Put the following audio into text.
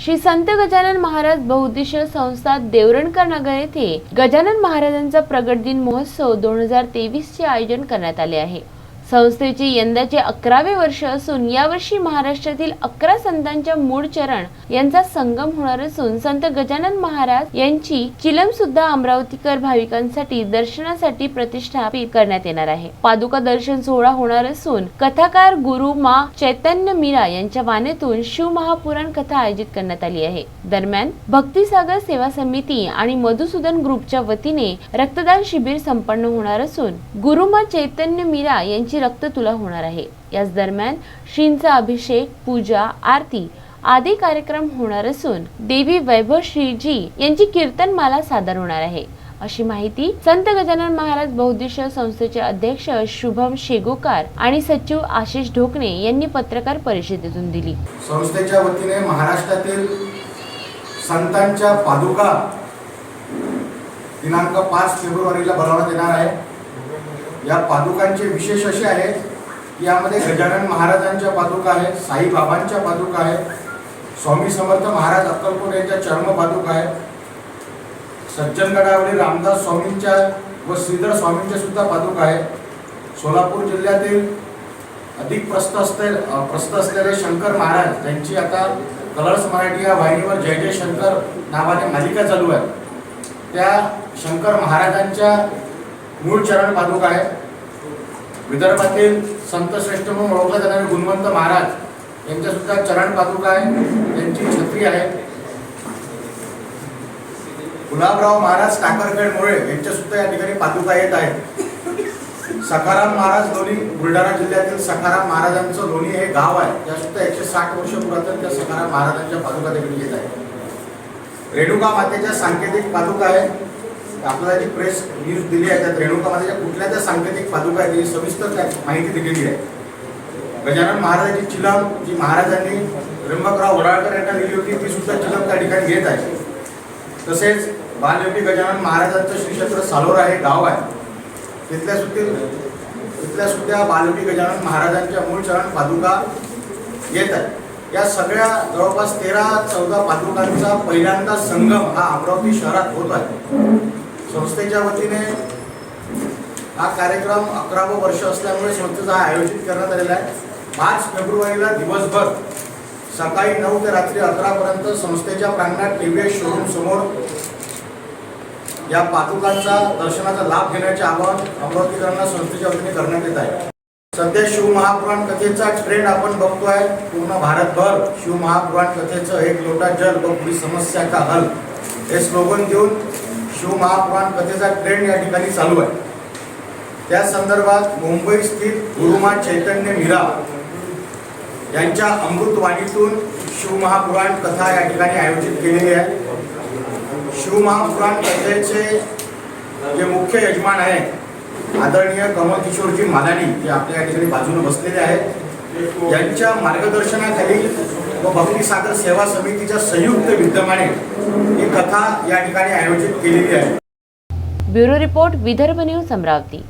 श्री संत गजानन महाराज बहुउद्देशीय संस्था देवरणकर नगर येथे गजानन महाराजांचा प्रगट दिन महोत्सव दोन हजार तेवीस चे आयोजन करण्यात आले आहे. संस्थेचे यंदाचे अकरावे वर्ष असून यावर्षी महाराष्ट्रातील अकरा संतांच्या मूळ चरण यांचा संगम होणार असून संत गजानन महाराज यांची चिलम सुद्धा अमरावतीकर भाविकांसाठी दर्शनासाठी प्रतिष्ठापित करण्यात येणार आहे. पादुका दर्शन सोहळा होणार असून कथाकार गुरु मा चैतन्य मीरा यांच्या वाणीतून शिव महापुराण कथा आयोजित करण्यात आली आहे. दरम्यान भक्तिसागर सेवा समिती आणि मधुसूदन ग्रुपच्या वतीने रक्तदान शिबिर संपन्न होणार असून गुरुमा चैतन्य मीरा यांची रक्त तुला होणार आहे. याच दरम्यान श्रींचा अभिषेक पूजा आरती आदी कार्यक्रम होणार असून देवी वैभव श्रीजी यांची कीर्तन माला सादर होणार आहे. अशी माहिती संत गजानन महाराज बहुद्देशीय संस्थेचे अध्यक्ष शुभम शेगोकार आणि सचिव आशिष ढोकणे यांनी पत्रकार परिषदेतून दिली. संस्थेच्या वतीने महाराष्ट्रातील संतांच्या पादुका दिनांक पाच फेब्रुवारीला भरवण्यात येणार आहे. या पादुकांचे विशेष असे आहेत की यामध्ये गजानन महाराजांच्या पादुका आहेत साईबाबांच्या पादुका आहेत स्वामी समर्थ महाराज अक्कलकोट यांच्या चर्म पादुका आहेत सज्जनगडावरील रामदास स्वामींच्या व श्रीधर स्वामींच्या सुद्धा पादुका आहेत. सोलापूर जिल्ह्यातील अधिक प्रस्त असते प्रस्त असलेले शंकर महाराज त्यांची आता कलर्स मराठी या वाहिनीवर जय जय शंकर नावाने मालिका चालू आहे त्या शंकर महाराजांच्या मूळ चरण पादुका आहे. विदर्भातील संत श्रेष्ठ म्हणून ओळखले जाणारे गुणवंत महाराज यांच्या सुद्धा चरण पादुका आहे. त्यांची छत्री आहे. गुलाबराव महाराज काकरखेड मुळे यांच्या सुद्धा या ठिकाणी पादुका येत आहेत. सखाराम महाराज लोणी बुलढाणा जिल्ह्यातील सखाराम महाराजांचं लोणी हे गाव आहे. त्या सुद्धा एकशे साठ वर्ष पुरातन त्या सखाराम महाराजांच्या पादुका देखील येत आहे रेणुका मातेच्या सांकेतिक पादुका आहे आपल्याला जी प्रेस न्यूज दिली आहे त्यात रेणुका मातेच्या कुठल्या त्या सांकेतिक पादुका आहेत सविस्तर त्या माहिती दिलेली आहे. गजानन महाराजांची चिलम जी महाराजांनी त्र्यंबकराव वडाळकर यांना दिली होती ती सुद्धा चिलम त्या ठिकाणी घेत आहे. तसेच बालयोगी गजानन महाराजांचं श्री क्षेत्र सालोरा हे गाव आहे. तिथल्या सुद्धा तिथल्या सुद्धा बालयोगी गजानन महाराजांच्या मूळ चरण पादुका येत आहे या सगळ्या जवळपास तेरा चौदा पादुकांचा पहिल्यांदा संगम हा अमरावती शहरात होत आहे. संस्थेच्या वतीने हा कार्यक्रम अकरावं वर्ष असल्यामुळे संस्थेचा हा आयोजित करण्यात आलेला आहे. पाच फेब्रुवारीला दिवसभर सकाळी नऊ ते रात्री अकरापर्यंत संस्थेच्या प्रांगणात टी व्ही एस शोरूम समोर या पादुकांचा दर्शनाचा लाभ घेण्याचे आवाहन अमरावतीकरांना संस्थेच्या वतीने करण्यात येत आहे. सध्या शिव महापुराण कथेचा ट्रेंड आपण बघतोय. पूर्ण भारतभर शिव महापुराण कथेचं एक लोटा जल व समस्या का हल. हे स्लोगन देऊन शिवमहापुराण कथेचा ट्रेंड या ठिकाणी चालू आहे. त्या संदर्भात मुंबई स्थित गुरुमा चैतन्य मीरा यांच्या अमृतवाणीतून शिवमहापुराण कथा या ठिकाणी आयोजित केलेली आहे. शिवमहापुराण कथेचे जे मुख्य यजमान आहे आदरणीय कमलकिशोरजी मालानी जे आपल्या या ठिकाणी बाजूने बसलेले आहेत. यांच्या मार्गदर्शनाखाली व भक्तिसागर सेवा समितीच्या संयुक्त विद्यमाने ही कथा या ठिकाणी आयोजित केलेली आहे. Bureau report Vidarbha news Amravati.